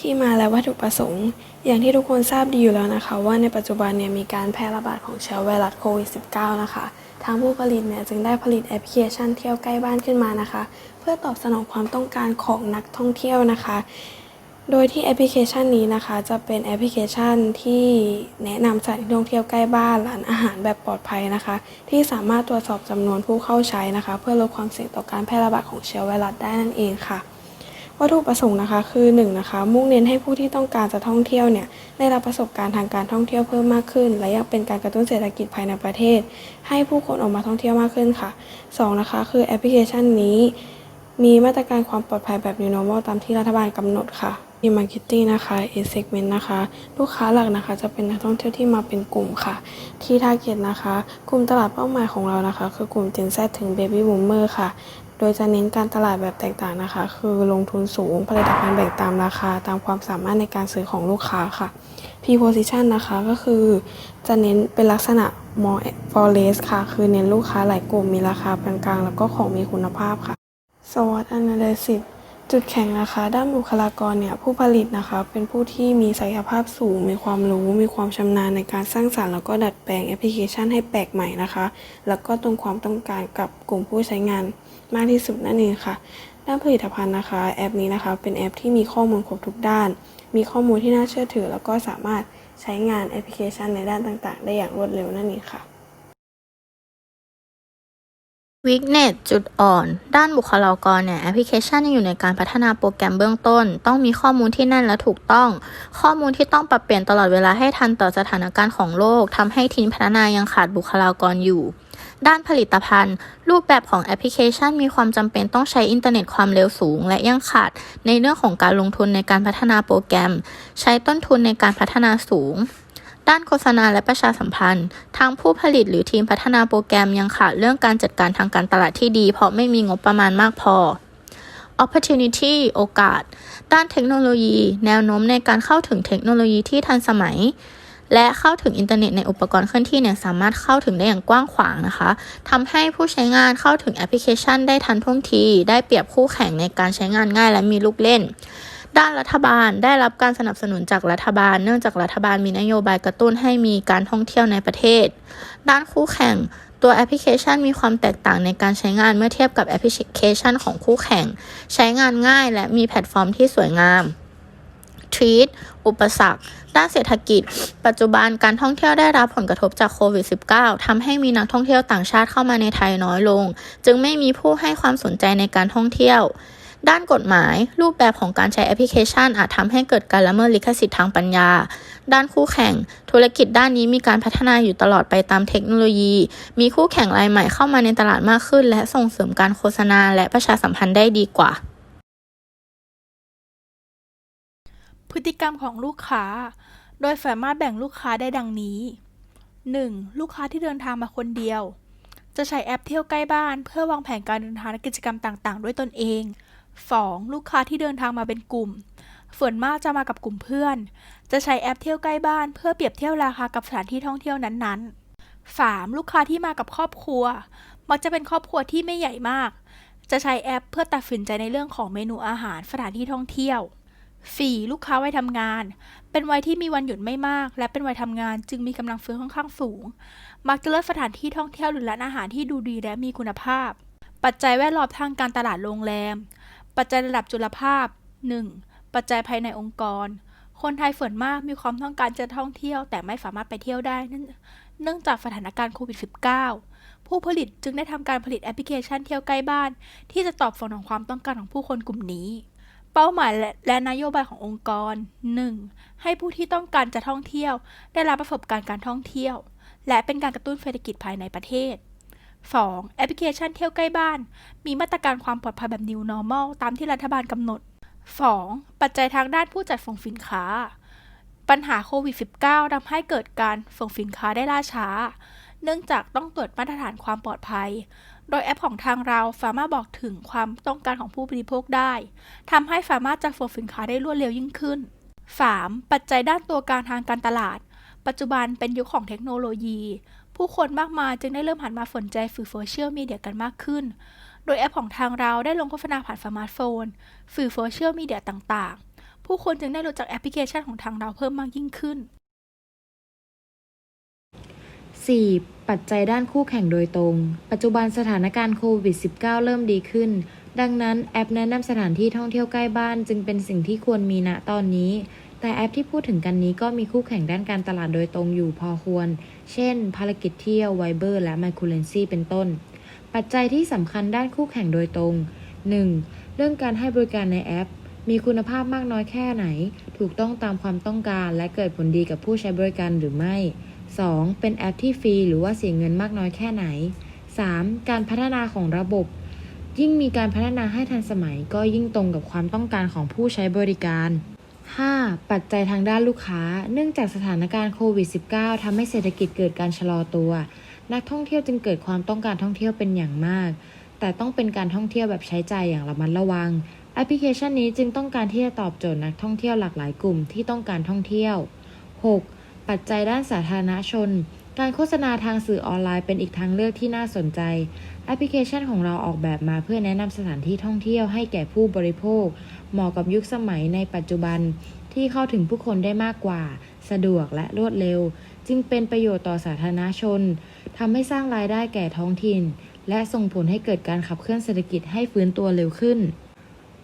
ที่มาและวัตถุประสงค์ อย่างที่ทุกคนทราบดีอยู่แล้วนะคะ ว่าในปัจจุบันเนี่ยมีการแพร่ระบาดของเชื้อไวรัสโควิด -19 นะคะ ทางผู้ผลิตเนี่ยจึงได้ผลิตแอปพลิเคชันเที่ยวใกล้บ้านขึ้นมานะคะ เพื่อตอบสนองความต้องการของนักท่องเที่ยวนะคะ โดยที่แอปพลิเคชันนี้นะคะ จะเป็นแอปพลิเคชันที่แนะนำสถานที่ท่องเที่ยวใกล้บ้านร้านอาหารแบบปลอดภัยนะคะ ที่สามารถตรวจสอบจำนวนผู้เข้าใช้นะคะ เพื่อลดความเสี่ยงต่อการแพร่ระบาดของเชื้อไวรัสได้นั่นเองค่ะ วัตถุประสงค์นะคะคือ1นงนะคะมุ่งเน้นให้ผู้ที่ต้องการจะท่องเที่ยวเนี่ยได้รับประสบการณ์ทางการท่องเที่ยวเพิ่มมากขึ้น และยังเป็นการกระตุ้นเศรษฐกิจภายในประเทศ ให้ผู้คนออกมาท่องเที่ยวมากขึ้นค่ะ2นะคะคือแอปพลิเคชันนี้ มีมาตรการความปลอดภัยแบบ New Normal ตามที่รัฐบาลกำหนดค่ะมี Marketing นะคะ A segment นะคะ ลูกค้าหลักนะคะจะเป็นนักท่องเที่ยวที่มาเป็นกลุ่มค่ะ ที่ Target นะคะ กลุ่มตลาดเป้าหมายของเรานะคะ คือกลุ่ม Gen Z ถึง Baby Boomer ค่ะ โดยจะเน้นการตลาดแบบแตกต่างนะคะ คือลงทุนสูงผลิตภัณฑ์แบ่งตามราคา ตามความสามารถในการซื้อของลูกค้าค่ะ P position นะคะก็คือจะเน้นเป็นลักษณะ more for less ค่ะ คือเน้นลูกค้าหลายกลุ่มมีราคาปานกลางแล้วก็ของมีคุณภาพค่ะ SWOT analysis จุดแข็งนะคะ ด้านบุคลากรเนี่ยผู้ผลิตนะคะ เป็นผู้ที่มีศักยภาพสูง มีความรู้ มีความชำนาญในการสร้างสรรค์แล้วก็ดัดแปลงแอปพลิเคชันให้แปลกใหม่นะคะ แล้วก็ตรงความต้องการกับกลุ่มผู้ใช้งาน มากที่สุดนั่นเองค่ะ ด้านผลิตภัณฑ์นะคะ แอปนี้นะคะ เป็นแอปที่มีข้อมูลครบทุกด้าน มีข้อมูลที่น่าเชื่อถือ แล้วก็สามารถใช้งานแอปพลิเคชันในด้านต่างๆ ได้อย่างรวดเร็วนั่นเองค่ะ w e a k n e s จุดอ่อน ด้านบุคลากรเนี่ยแอปพลิเคชันยังอยู่ในการพัฒนาโปรแกรมเบื้องต้น ต้องมีข้อมูลที่แน่นและถูกต้อง ข้อมูลที่ต้องปรับเปลี่ยนตลอดเวลาให้ทันต่อสถานการณ์ของโลกทำให้ทีมพัฒนายังขาดบุคลากรอยู่ ด้านผลิตภัณฑ์ รูปแบบของแอปพลิเคชัน มีความจำเป็นต้องใช้อินเทอร์เน็ตความเร็วสูง และยังขาดในเรื่องของการลงทุนในการพัฒนาโปรแกรม ใช้ต้นทุนในการพัฒนาสูง ด้านโฆษณาและประชาสัมพันธ์ ทางผู้ผลิตหรือทีมพัฒนาโปรแกรมยังขาดเรื่องการจัดการทางการตลาดที่ดี เพราะไม่มีงบประมาณมากพอ opportunity โอกาส ด้านเทคโนโลยี แนวโน้มในการเข้าถึงเทคโนโลยีที่ทันสมัย และเข้าถึงอินเทอร์เน็ตในอุปกรณ์เคลื่อนที่เนี่ยสามารถเข้าถึงได้อย่างกว้างขวางนะคะทำให้ผู้ใช้งานเข้าถึงแอปพลิเคชันได้ทันท่วงที ได้เปรียบคู่แข่งในการใช้งานง่ายและมีลูกเล่น ด้านรัฐบาลได้รับการสนับสนุนจากรัฐบาล เนื่องจากรัฐบาลมีนโยบายกระตุ้นให้มีการท่องเที่ยวในประเทศ ด้านคู่แข่งตัวแอปพลิเคชันมีความแตกต่างในการใช้งานเมื่อเทียบกับแอปพลิเคชันของคู่แข่ง ใช้งานง่ายและมีแพลตฟอร์มที่สวยงาม Treat อุปสรรค ด้านเศรษฐกิจ ปัจจุบันการท่องเที่ยวได้รับผลกระทบจากโควิด -19 ทำให้มีนักท่องเที่ยวต่างชาติเข้ามาในไทยน้อยลง จึงไม่มีผู้ให้ความสนใจในการท่องเที่ยว ด้านกฎหมาย รูปแบบของการใช้แอปพลิเคชัน อาจทำให้เกิดการละเมิดลิขสิทธิ์ทางปัญญา ด้านคู่แข่ง ธุรกิจด้านนี้มีการพัฒนาอยู่ตลอดไปตามเทคโนโลยี มีคู่แข่งรายใหม่เข้ามาในตลาดมากขึ้น และส่งเสริมการโฆษณาและประชาสัมพันธ์ได้ดีกว่า พฤติกรรมของลูกค้า โดยสามารถแบ่งลูกค้าได้ดังนี้ 1. ลูกค้าที่เดินทางมาคนเดียว จะใช้แอปเที่ยวใกล้บ้าน เพื่อวางแผนการเดินทางและกิจกรรมต่าง ๆ ด้วยตนเอง 2. ลูกค้าที่เดินทางมาเป็นกลุ่ม ส่วนมากจะมากับกลุ่มเพื่อน จะใช้แอปเที่ยวใกล้บ้าน เพื่อเปรียบเทียบราคากับสถานที่ท่องเที่ยวนั้นๆ 3. ลูกค้าที่มากับครอบครัว มักจะเป็นครอบครัวที่ไม่ใหญ่มาก จะใช้แอปเพื่อตัดสินใจในเรื่องของเมนูอาหารสถานที่ท่องเที่ยว 4. ลูกค้าวัยทำงาน เป็นวัยที่มีวันหยุดไม่มาก และเป็นวัยทำงาน จึงมีกำลังซื้อค่อนข้างสูง มักจะเลือกสถานที่ท่องเที่ยวหรือร้านอาหารที่ดูดีและมีคุณภาพ ปัจจัยแวดล้อมทางการตลาดโรงแรม ปัจจัยระดับจุลภาพ 1. ปัจจัยภายในองค์กร คนไทยส่วนมากมีความต้องการจะท่องเที่ยว แต่ไม่สามารถไปเที่ยวได้ เนื่องเนื่องจากสถานการณ์โควิด -19 ผู้ผลิตจึงได้ทำการผลิตแอปพลิเคชันเที่ยวใกล้บ้าน ที่จะตอบสนองความต้องการของผู้คนกลุ่มนี้ เป้าหมายและและนโยบายขององค์กร 1. ให้ผู้ที่ต้องการจะท่องเที่ยว ได้รับประสบการณ์การท่องเที่ยว และเป็นการกระตุ้นเศรษฐกิจภายในประเทศ 2. แอปพลิเคชันเที่ยวใกล้บ้าน มีมาตรการความปลอดภัยแบบ New Normal ตามที่รัฐบาลกำหนด 2. ปัจจัยทางด้านผู้จัดส่งสินค้า ปัญหาโควิด -19 ทำให้เกิดการส่งสินค้าได้ล่าช้า เนื่องจากต้องตรวจมาตรฐานความปลอดภัย โดยแอปของทางเราสามารถบอกถึงความต้องการของผู้บริโภคได้ทำให้สามารถจัดส่งสินค้าได้รวดเร็วยิ่งขึ้น 3. ปัจจัยด้านตัวการทางการตลาด ปัจจุบันเป็นยุคของเทคโนโลยี ผู้คนมากมายจึงได้เริ่มหันมาสนใจสื่อโซเชียลมีเดียกันมากขึ้น โดยแอปของทางเราได้ลงโฆษณาผ่านสมาร์ทโฟน สื่อโซเชียลมีเดียต่างๆ ผู้คนจึงได้รู้จักแอปพลิเคชันของทางเราเพิ่มมากยิ่งขึ้น 4. ปัจจัยด้านคู่แข่งโดยตรง ปัจจุบันสถานการณ์โควิด -19 เริ่มดีขึ้น ดังนั้นแอปแนะนำสถานที่ท่องเที่ยวใกล้บ้านจึงเป็นสิ่งที่ควรมีณตอนนี้ แต่แอปที่พูดถึงกันนี้ก็มีคู่แข่งด้านการตลาดโดยตรงอยู่พอควร เช่น ภารกิจเที่ยว Viber และ m y c u r r e n c y เป็นต้น ปัจจัยที่สำคัญด้านคู่แข่งโดยตรง 1. เรื่องการให้บริการในแอป มีคุณภาพมากน้อยแค่ไหน ถูกต้องตามความต้องการและเกิดผลดีกับผู้ใช้บริการหรือไม่ 2. เป็นแอปที่ฟรีหรือว่าเสียเงินมากน้อยแค่ไหน 3. การพัฒนาของระบบ ยิ่งมีการพัฒนาให้ทันสมัย ก็ยิ่งตรงกับความต้องการของผู้ใช้บริการ 5. ปัจจัยทางด้านลูกค้า เนื่องจากสถานการณ์โควิด -19 ทำให้เศรษฐกิจเกิดการชะลอตัว นักท่องเที่ยวจึงเกิดความต้องการท่องเที่ยวเป็นอย่างมาก แต่ต้องเป็นการท่องเที่ยวแบบใช้ใจอย่างระมัดระวัง แอปพลิเคชันนี้จึงต้องการที่จะตอบโจทย์นักท่องเที่ยวหลากหลายกลุ่มที่ต้องการท่องเที่ยว 6. ปัจจัยด้านสาธารณชน การโฆษณาทางสื่อออนไลน์เป็นอีกทางเลือกที่น่าสนใจ แอปพลิเคชันของเราออกแบบมาเพื่อแนะนำสถานที่ท่องเที่ยวให้แก่ผู้บริโภค เหมาะกับยุคสมัยในปัจจุบัน ที่เข้าถึงผู้คนได้มากกว่า สะดวกและรวดเร็ว จึงเป็นประโยชน์ต่อสาธารณชนทำให้สร้างรายได้แก่ท้องถิ่น และส่งผลให้เกิดการขับเคลื่อนเศรษฐกิจให้ฟื้นตัวเร็วขึ้น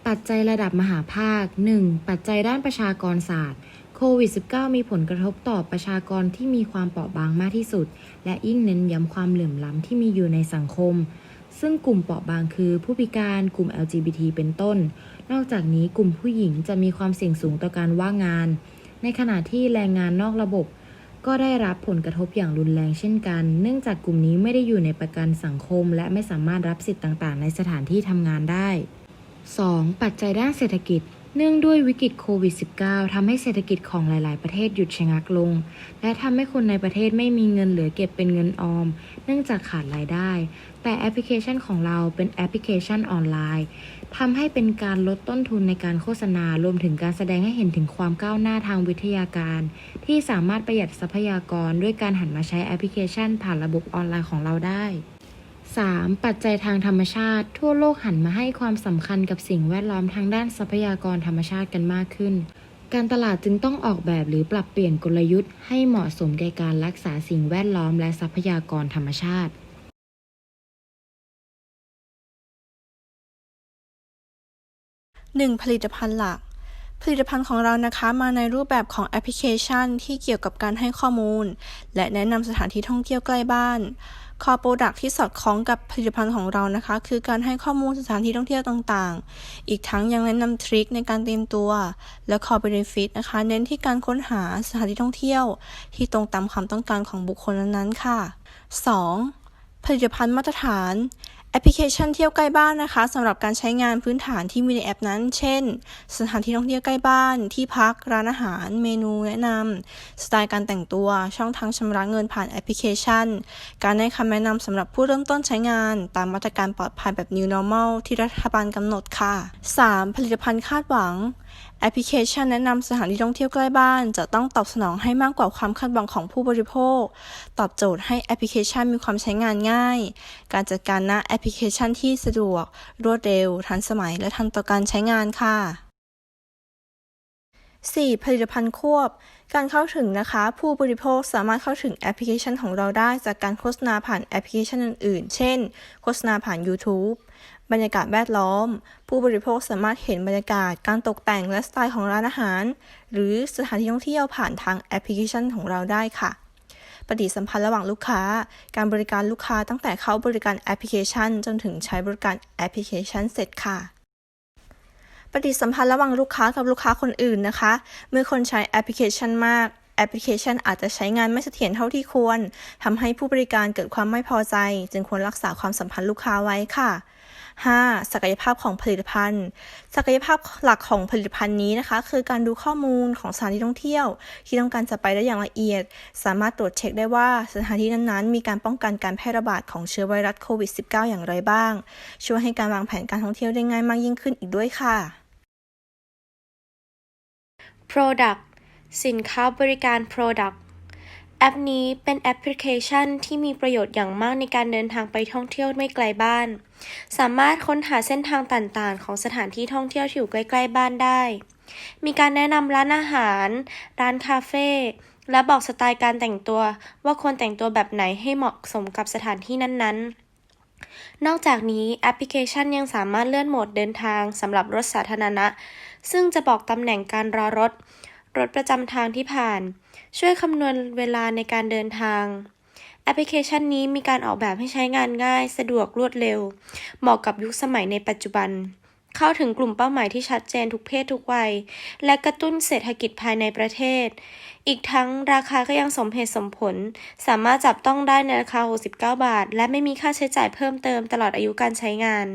ปัจจัยระดับมหาภาค 1. ปัจจัยด้านประชากรศาสตร์ โควิด -19 มีผลกระทบต่อประชากรที่มีความเปราะบางมากที่สุด และยิ่งเน้นย้ำความเหลื่อมล้ำที่มีอยู่ในสังคม ซึ่งกลุ่มเปราะบางคือผู้พิการกลุ่ม LGBT เป็นต้น นอกจากนี้กลุ่มผู้หญิงจะมีความเสี่ยงสูงต่อการว่างงาน ในขณะที่แรงงานนอกระบบ ก็ได้รับผลกระทบอย่างรุนแรงเช่นกัน เนื่องจากกลุ่มนี้ไม่ได้อยู่ในประกันสังคม และไม่สามารถรับสิทธิ์ต่าง ๆ ในสถานที่ทำงานได้ 2. ปัจจัยด้านเศรษฐกิจ เนื่องด้วยวิกฤตโควิด -19 ทำให้เศรษฐกิจของหลาย ๆ ประเทศหยุดชะงักลง และทำให้คนในประเทศไม่มีเงินเหลือเก็บเป็นเงินออม เนื่องจากขาดรายได้ แต่แอปพลิเคชันของเราเป็นแอปพลิเคชันออนไลน์ทำให้เป็นการลดต้นทุนในการโฆษณารวมถึงการแสดงให้เห็นถึงความก้าวหน้าทางวิทยาการ ที่สามารถประหยัดทรัพยากรด้วยการหันมาใช้แอปพลิเคชัน ผ่านระบบออนไลน์ของเราได้ 3. ปัจจัยทางธรรมชาติ ทั่วโลกหันมาให้ความสำคัญกับสิ่งแวดล้อมทางด้านทรัพยากรธรรมชาติกันมากขึ้น การตลาดจึงต้องออกแบบหรือปรับเปลี่ยนกลยุทธ์ให้เหมาะสมแก่การรักษาสิ่งแวดล้อมและทรัพยากรธรรมชาติ 1. ผลิตภัณฑ์หลัก ผลิตภัณฑ์ของเรานะคะมาในรูปแบบของแอปพลิเคชันที่เกี่ยวกับการให้ข้อมูล และแนะนำสถานที่ท่องเที่ยวใกล้บ้าน คอโปรดักที่สอดคล้องกับผลิตภัณฑ์ของเรานะคะ คือการให้ข้อมูลสถานที่ท่องเที่ยวต่างๆ อีกทั้งยังแนะนำทริคในการเตรียมตัว และคอเบเนฟิตนะคะ เน้นที่การค้นหาสถานที่ท่องเที่ยว ที่ตรงตามความต้องการของบุคคลนั้นๆค่ะ 2. ผลิตภัณฑ์มาตรฐาน แอปพลิเคชันเที่ยวใกล้บ้านนะคะสำหรับการใช้งานพื้นฐานที่มีในแอปนั้น เช่น สถานที่ท่องเที่ยวใกล้บ้าน ที่พัก ร้านอาหาร เมนูแนะนำสไตล์การแต่งตัว ช่องทางชำระเงินผ่านแอปพลิเคชัน การให้คำแนะนำสำหรับผู้เริ่มต้นใช้งาน ตามมาตรการปลอดภัยแบบ New Normal ที่รัฐบาลกำหนดค่ะ 3. ผลิตภัณฑ์คาดหวังแอปพลิเคชันแนะนำสถานที่ท่องเที่ยวใกล้บ้าน จะต้องตอบสนองให้มากกว่าความคาดหวังของผู้บริโภค ตอบโจทย์ให้แอปพลิเคชันมีความใช้งานง่าย การจัดการหน้าแอปพลิเคชันที่สะดวก รวดเร็ว ทันสมัย และทันต่อการใช้งานค่ะ 4. ผลิตภัณฑ์ควบ การเข้าถึงนะคะ ผู้บริโภคสามารถเข้าถึงแอปพลิเคชันของเราได้จากการโฆษณาผ่านแอปพลิเคชันอื่นๆ เช่น โฆษณาผ่าน YouTube บรรยากาศแวดล้อม ผู้บริโภคสามารถเห็นบรรยากาศการตกแต่งและสไตล์ของร้านอาหาร หรือสถานที่ท่องเที่ยวผ่านทางแอปพลิเคชันของเราได้ค่ะ ปฏิสัมพันธ์ระหว่างลูกค้า การบริการลูกค้าตั้งแต่เข้าบริการแอปพลิเคชัน จนถึงใช้บริการแอปพลิเคชันเสร็จค่ะปฏิสัมพันธ์ระหว่างลูกค้ากับลูกค้าคนอื่นนะคะ เมื่อคนใช้แอปพลิเคชันมากแอปพลิเคชันอาจจะใช้งานไม่เสถียรเท่าที่ควร ทำให้ผู้บริการเกิดความไม่พอใจ จึงควรรักษาความสัมพันธ์ลูกค้าไว้ค่ะ 5. ศักยภาพของผลิตภัณฑ์ ศักยภาพหลักของผลิตภัณฑ์นี้นะคะ คือการดูข้อมูลของสถานที่ท่องเที่ยว ที่ต้องการจะไปได้อย่างละเอียด สามารถตรวจเช็คได้ว่าสถานที่นั้นๆ มีการป้องกันการแพร่ระบาดของเชื้อไวรัสโควิด -19 อย่างไรบ้าง ช่วยให้การวางแผนการท่องเที่ยวได้ง่ายมากยิ่งขึ้นอีกด้วยค่ะ Product สินค้าบริการ Product แอปนี้เป็นแอปพลิเคชันที่มีประโยชน์อย่างมากในการเดินทางไปท่องเที่ยวไม่ไกลบ้าน สามารถค้นหาเส้นทางต่างๆ ของสถานที่ท่องเที่ยวที่อยู่ใกล้ ๆ บ้านได้ มีการแนะนำร้านอาหาร ร้านคาเฟ่และบอกสไตล์การแต่งตัวว่าควรแต่งตัวแบบไหนให้เหมาะสมกับสถานที่นั้นๆนอกจากนี้แอปพลิเคชันยังสามารถเลื่อนโหมดเดินทางสำหรับรถสาธารณะ ซึ่งจะบอกตำแหน่งการรอรถ รถประจำทางที่ผ่าน ช่วยคำนวณเวลาในการเดินทาง แอปพลิเคชันนี้มีการออกแบบให้ใช้งานง่าย สะดวกรวดเร็ว เหมาะกับยุคสมัยในปัจจุบัน เข้าถึงกลุ่มเป้าหมายที่ชัดเจนทุกเพศทุกวัย และกระตุ้นเศรษฐกิจภายในประเทศ อีกทั้งราคาก็ยังสมเหตุสมผล สามารถจับต้องได้ในราคา 69 บาท และไม่มีค่าใช้จ่ายเพิ่มเติมตลอดอายุการใช้งาน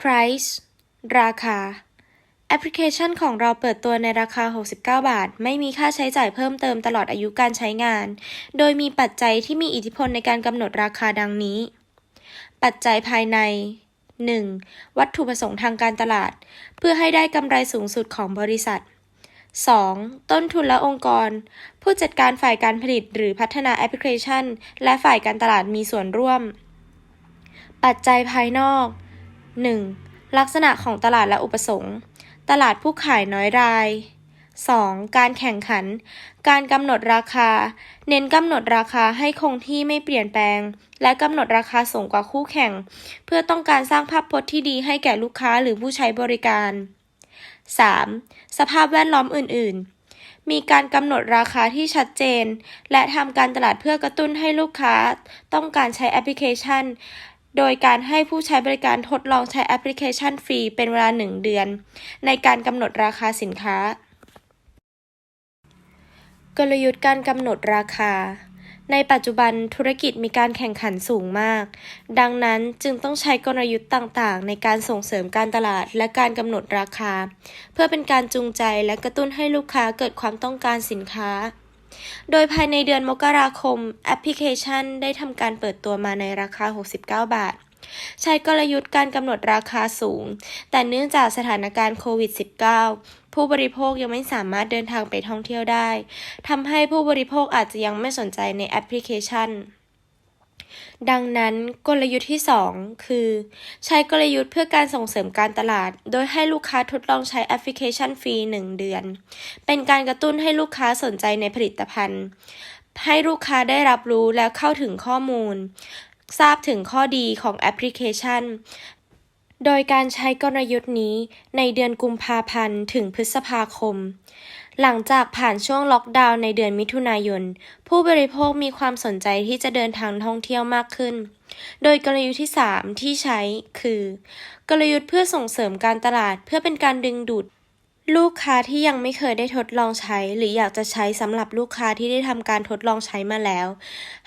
Price ราคา แอปพลิเคชันของเราเปิดตัวในราคา 69 บาท ไม่มีค่าใช้จ่ายเพิ่มเติมตลอดอายุการใช้งาน โดยมีปัจจัยที่มีอิทธิพลในการกำหนดราคาดังนี้ ปัจจัยภายใน 1. วัตถุประสงค์ทางการตลาด เพื่อให้ได้กำไรสูงสุดของบริษัท 2. ต้นทุนและองค์กร ผู้จัดการฝ่ายการผลิตหรือพัฒนาแอปพลิเคชัน และฝ่ายการตลาดมีส่วนร่วม ปัจจัยภายนอก 1. ลักษณะของตลาดและอุปสงค์ ตลาดผู้ขายน้อยราย 2. การแข่งขัน การกำหนดราคา เน้นกำหนดราคาให้คงที่ไม่เปลี่ยนแปลง และกำหนดราคาสูงกว่าคู่แข่ง เพื่อต้องการสร้างภาพพจน์ที่ดีให้แก่ลูกค้าหรือผู้ใช้บริการ 3. สภาพแวดล้อมอื่น ๆ มีการกำหนดราคาที่ชัดเจน และทำการตลาดเพื่อกระตุ้นให้ลูกค้า ต้องการใช้แอปพลิเคชัน โดยการให้ผู้ใช้บริการทดลองใช้แอปพลิเคชันฟรีเป็นเวลา 1 เดือน ในการกำหนดราคาสินค้า กลยุทธ์การกำหนดราคา ในปัจจุบันธุรกิจมีการแข่งขันสูงมาก ดังนั้นจึงต้องใช้กลยุทธ์ต่างๆ ในการส่งเสริมการตลาดและการกำหนดราคา เพื่อเป็นการจูงใจและกระตุ้นให้ลูกค้าเกิดความต้องการสินค้า โดยภายในเดือนมกราคม แอปพลิเคชันได้ทำการเปิดตัวมาในราคา 69 บาท ใช้กลยุทธ์การกำหนดราคาสูง แต่เนื่องจากสถานการณ์โควิด -19 ผู้บริโภคยังไม่สามารถเดินทางไปท่องเที่ยวได้ ทำให้ผู้บริโภคอาจจะยังไม่สนใจในแอปพลิเคชัน ดังนั้นกลยุทธ์ที่ 2 คือ ใช้กลยุทธ์เพื่อการส่งเสริมการตลาด โดยให้ลูกค้าทดลองใช้แอปพลิเคชันฟรี 1 เดือน เป็นการกระตุ้นให้ลูกค้าสนใจในผลิตภัณฑ์ ให้ลูกค้าได้รับรู้และเข้าถึงข้อมูล ทราบถึงข้อดีของแอปพลิเคชัน โดยการใช้กลยุทธ์นี้ในเดือนกุมภาพันธ์ถึงพฤษภาคม หลังจากผ่านช่วงล็อกดาวน์ในเดือนมิถุนายน ผู้บริโภคมีความสนใจที่จะเดินทางท่องเที่ยวมากขึ้น โดยกลยุทธ์ที่ 3 ที่ใช้คือ กลยุทธ์เพื่อส่งเสริมการตลาดเพื่อเป็นการดึงดูดลูกค้าที่ยังไม่เคยได้ทดลองใช้ หรืออยากจะใช้สำหรับลูกค้าที่ได้ทำการทดลองใช้มาแล้ว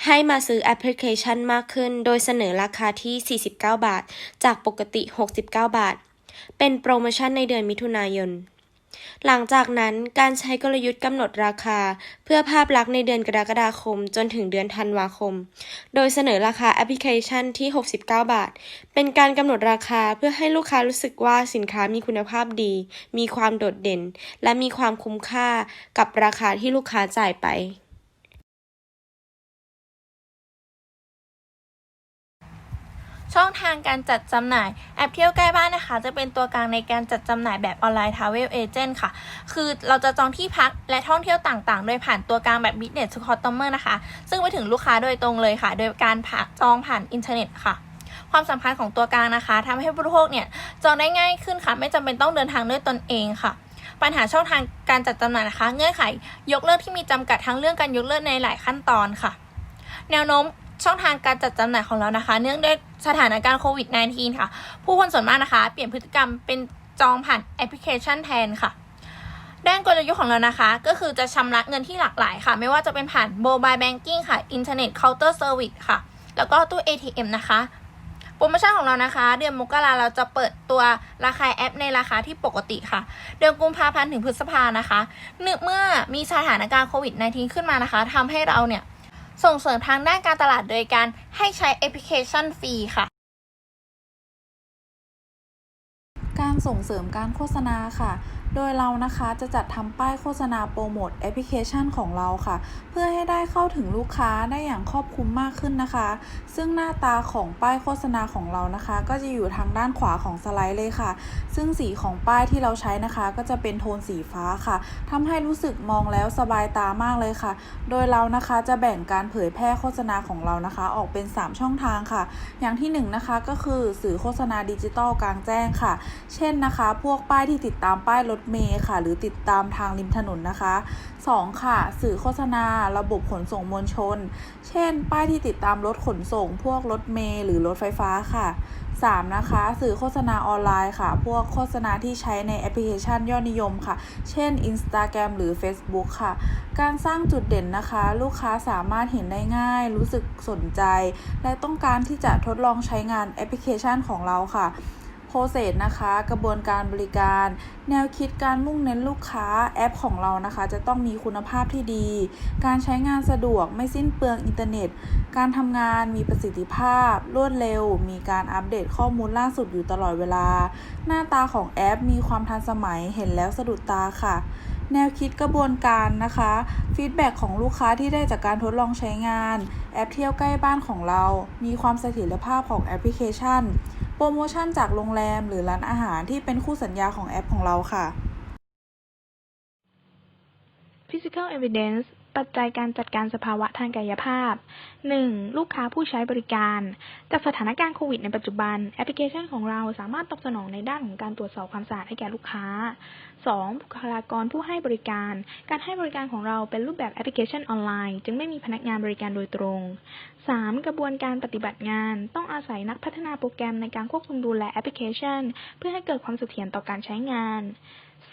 ให้มาซื้อแอปพลิเคชันมากขึ้น โดยเสนอราคาที่ 49 บาท จากปกติ 69 บาท เป็นโปรโมชั่นในเดือนมิถุนายน หลังจากนั้นการใช้กลยุทธ์กำหนดราคา เพื่อภาพลักษณ์ในเดือนกรกฎาคม จนถึงเดือนธันวาคม โดยเสนอราคาแอปพลิเคชันที่ 69 บาท เป็นการกำหนดราคาเพื่อให้ลูกค้ารู้สึกว่าสินค้ามีคุณภาพดี มีความโดดเด่น และมีความคุ้มค่ากับราคาที่ลูกค้าจ่ายไป ช่องทางการจัดจำหน่าย แอปเที่ยวใกล้บ้านนะคะ จะเป็นตัวกลางในการจัดจำหน่ายแบบออนไลน์ทาวเวลเอเจนต์ค่ะ คือเราจะจองที่พักและท่องเที่ยวต่างๆ โดยผ่านตัวกลางแบบ Business to Customer นะคะ ซึ่งไปถึงลูกค้าโดยตรงเลยค่ะ โดยการผ่าจองผ่านอินเทอร์เน็ตค่ะความสำคัญของตัวกลางนะคะทำให้ผู้บริโภคเนี่ยจองได้ง่ายขึ้นค่ะ ไม่จำเป็นต้องเดินทางด้วยตนเองค่ะ ปัญหาช่องทางการจัดจำหน่ายนะคะ เงื่อนไขยกเลิกที่มีจำกัดทั้งเรื่องการยกเลิกในหลายขั้นตอนค่ะ แนวโน้ม ช่องทางการจัดจำหน่ายของเรานะคะ เนื่องด้วยสถานการณ์โควิด -19 ค่ะ ผู้คนส่วนมากนะคะ เปลี่ยนพฤติกรรมเป็นจองผ่านแอปพลิเคชันแทนค่ะด้านกลยุทธ์ของเรานะคะ ก็คือจะชำระเงินที่หลากหลายค่ะ ไม่ว่าจะเป็นผ่านโมบายแบงกิ้งค่ะ อินเทอร์เน็ตเคาน์เตอร์เซอร์วิสค่ะ แล้วก็ตู้ ATM นะคะ โปรโมชั่นของเรานะคะ เดือนมกราเราจะเปิดตัวราคาแอปในราคาที่ปกติค่ะ เดือนกุมภาพันธ์ถึงพฤษภานะคะเนื่องเมื่อมีสถานการณ์โควิด -19 ขึ้นมานะคะทำให้เราเนี่ย ส่งเสริมทางด้านการตลาดโดยการให้ใช้แอปพลิเคชันฟรีค่ะ ส่งเสริมการโฆษณาค่ะ โดยเรานะคะจะจัดทำป้ายโฆษณาโปรโมทแอปพลิเคชันของเราค่ะ เพื่อให้ได้เข้าถึงลูกค้าได้อย่างครอบคลุมมากขึ้นนะคะ ซึ่งหน้าตาของป้ายโฆษณาของเรานะคะ ก็จะอยู่ทางด้านขวาของสไลด์เลยค่ะ ซึ่งสีของป้ายที่เราใช้นะคะ ก็จะเป็นโทนสีฟ้าค่ะทำให้รู้สึกมองแล้วสบายตามากเลยค่ะ โดยเรานะคะจะแบ่งการเผยแพร่โฆษณาของเรานะคะ ออกเป็น 3 ช่องทางค่ะ อย่างที่1นงนะคะก็คือสื่อโฆษณาดิจิตอลกลางแจ้งค่ะ เช่นนะคะ พวกป้ายที่ติดตามป้ายรถเมล์ค่ะ หรือติดตามทางริมถนนนะคะ 2. ค่ะ สื่อโฆษณา ระบบขนส่งมวลชน เช่น ป้ายที่ติดตามรถขนส่ง พวกรถเมล์หรือรถไฟฟ้าค่ะ 3. นะคะ สื่อโฆษณาออนไลน์ค่ะ พวกโฆษณาที่ใช้ในแอปพลิเคชันยอดนิยมค่ะ เช่น Instagram หรือ Facebook ค่ะ การสร้างจุดเด่นนะคะ ลูกค้าสามารถเห็นได้ง่าย รู้สึกสนใจ และต้องการที่จะทดลองใช้งานแอปพลิเคชันของเราค่ะ โปรเซสนะคะ กระบวนการบริการ แนวคิดการมุ่งเน้นลูกค้าแอปของเรานะคะ จะต้องมีคุณภาพที่ดี การใช้งานสะดวกไม่สิ้นเปลืองอินเทอร์เน็ต การทำงานมีประสิทธิภาพ รวดเร็ว มีการอัปเดตข้อมูลล่าสุดอยู่ตลอดเวลา หน้าตาของแอปมีความทันสมัยเห็นแล้วสะดุดตาค่ะแนวคิดกระบวนการนะคะฟีดแบ็ของลูกค้าที่ได้จากการทดลองใช้งาน แอปเที่ยวใกล้บ้านของเรา มีความเสถียรภาพของแอปพลิเคชัน โปรโมชั่นจากโรงแรมหรือร้านอาหารที่เป็นคู่สัญญาของแอปของเราค่ะ Physical Evidence ปัจจัยการจัดการสภาวะทางกายภาพ 1. ลูกค้าผู้ใช้บริการ จากสถานการณ์โควิดในปัจจุบัน แอปพลิเคชันของเราสามารถตอบสนองในด้านของการตรวจสอบความสะอาดให้แก่ลูกค้า 2. บุคลากรผู้ให้บริการ การให้บริการของเราเป็นรูปแบบแอปพลิเคชันออนไลน์ จึงไม่มีพนักงานบริการโดยตรง 3. กระบวนการปฏิบัติงาน ต้องอาศัยนักพัฒนาโปรแกรมในการควบคุมดูแลแอปพลิเคชัน เพื่อให้เกิดความเสถียรต่อการใช้งาน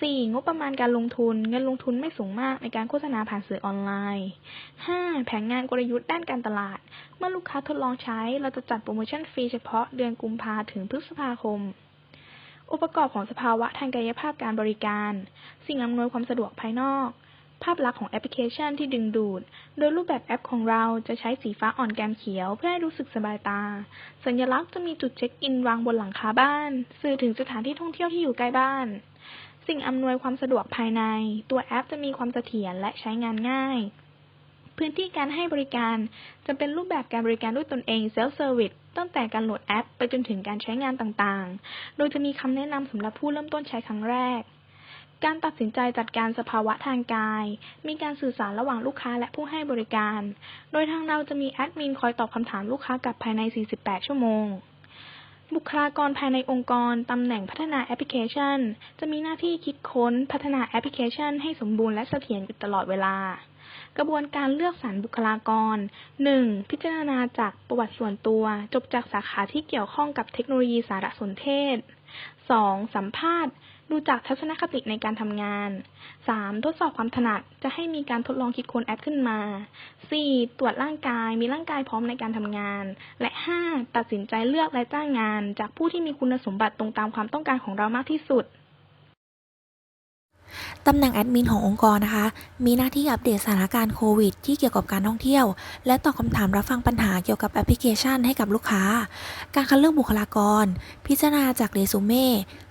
4. งบประมาณการลงทุน เงินลงทุนไม่สูงมากในการโฆษณาผ่านสื่อออนไลน์ 5. แผนงานกลยุทธ์ด้านการตลาด เมื่อลูกค้าทดลองใช้ เราจะจัดโปรโมชั่นฟรีเฉพาะเดือนกุมภาถึงพฤษภาคมองค์ประกอบของสภาวะทางกายภาพการบริการ สิ่งอำนวยความสะดวกภายนอก ภาพลักษณ์ของแอปพลิเคชันที่ดึงดูด โดยรูปแบบแอปของเราจะใช้สีฟ้าอ่อนแกมเขียว เพื่อให้รู้สึกสบายตา สัญลักษณ์จะมีจุดเช็คอินวางบนหลังคาบ้าน สื่อถึงสถานที่ท่องเที่ยวที่อยู่ใกล้บ้าน สิ่งอำนวยความสะดวกภายใน ตัวแอปจะมีความเสถียรและใช้งานง่าย พื้นที่การให้บริการจะเป็นรูปแบบการบริการด้วยตนเอง self service ตั้งแต่การโหลดแอปไปจนถึงการใช้งานต่างๆ โดยจะมีคำแนะนำสำหรับผู้เริ่มต้นใช้ครั้งแรก การตัดสินใจจัดการสภาวะทางกาย มีการสื่อสารระหว่างลูกค้าและผู้ให้บริการ โดยทางเราจะมีแอดมินคอยตอบคำถามลูกค้ากลับภายใน 48 ชั่วโมง บุคลากรภายในองค์กร ตำแหน่งพัฒนาแอปพลิเคชัน จะมีหน้าที่คิดค้นพัฒนาแอปพลิเคชัน ให้สมบูรณ์และเสถียรอยู่ตลอดเวลา กระบวนการเลือกสรรบุคลากร 1. พิจารณาจากประวัติส่วนตัว จบจากสาขาที่เกี่ยวข้องกับเทคโนโลยีสารสนเทศ 2. สัมภาษณ์ ดูจากทัศนคติในการทำงาน 3. ทดสอบความถนัด จะให้มีการทดลองคิดค้นแอปขึ้นมา 4. ตรวจร่างกาย มีร่างกายพร้อมในการทำงาน และ 5. ตัดสินใจเลือกและจ้างงาน จากผู้ที่มีคุณสมบัติตรงตามความต้องการของเรามากที่สุด ตำแหน่งแอดมินขององค์กรนะคะ มีหน้าที่อัปเดตสถานการณ์โควิด ที่เกี่ยวกับการท่องเที่ยว และตอบคำถามรับฟังปัญหาเกี่ยวกับแอปพลิเคชันให้กับลูกค้า การคัดเลือกบุคลากร พิจารณาจากเรซูเม่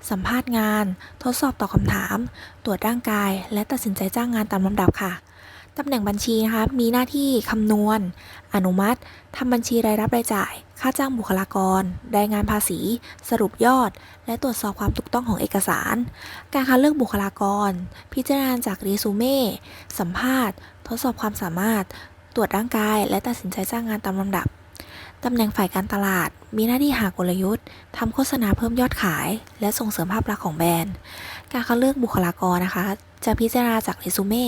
สัมภาษณ์งาน ทดสอบตอบคำถาม ตรวจร่างกาย และตัดสินใจจ้างงานตามลำดับค่ะ ตำแหน่งบัญชีนะคะมีหน้าที่คำนวณ อนุมัติทำบัญชีรายรับรายจ่าย ค่าจ้างบุคลากร รายงานภาษี สรุปยอด และตรวจสอบความถูกต้องของเอกสาร การคัดเลือกบุคลากร พิจารณาจากเรซูเม่สัมภาษณ์ ทดสอบความสามารถ ตรวจร่างกาย และตัดสินใจจ้างงานตามลำดับตำแหน่งฝ่ายการตลาด มีหน้าที่หากลยุทธ์ทำโฆษณาเพิ่มยอดขาย และส่งเสริมภาพลักษณ์ของแบรนด์ การคัดเลือกบุคลากรนะคะ จะพิจารณาจากเรซูเม่